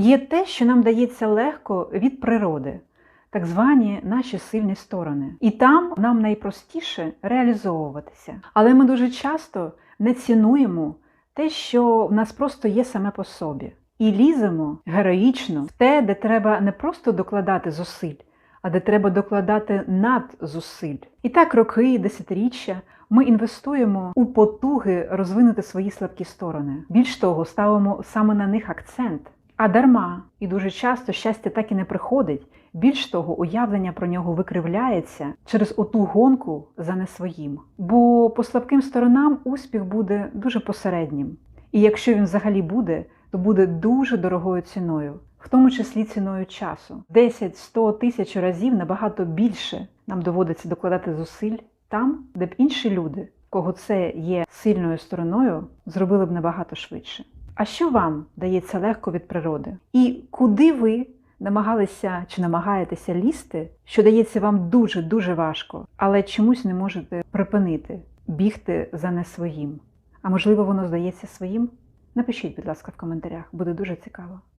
Є те, що нам дається легко від природи, так звані наші сильні сторони. І там нам найпростіше реалізовуватися. Але ми дуже часто не цінуємо те, що в нас просто є саме по собі. І ліземо героїчно в те, де треба не просто докладати зусиль, а де треба докладати надзусиль. І так роки, десятиріччя ми інвестуємо у потуги розвинути свої слабкі сторони. Більш того, ставимо саме на них акцент. А дарма, і дуже часто щастя так і не приходить. Більш того, уявлення про нього викривляється через оту гонку за не своїм. Бо по слабким сторонам успіх буде дуже посереднім. І якщо він взагалі буде, то буде дуже дорогою ціною, в тому числі ціною часу. 10, 100 тисяч разів набагато більше нам доводиться докладати зусиль там, де б інші люди, кого це є сильною стороною, зробили б набагато швидше. А що вам дається легко від природи? І куди ви намагалися чи намагаєтеся лізти, що дається вам дуже дуже важко, але чомусь не можете припинити бігти за не своїм? А можливо, воно здається своїм? Напишіть, будь ласка, в коментарях, буде дуже цікаво.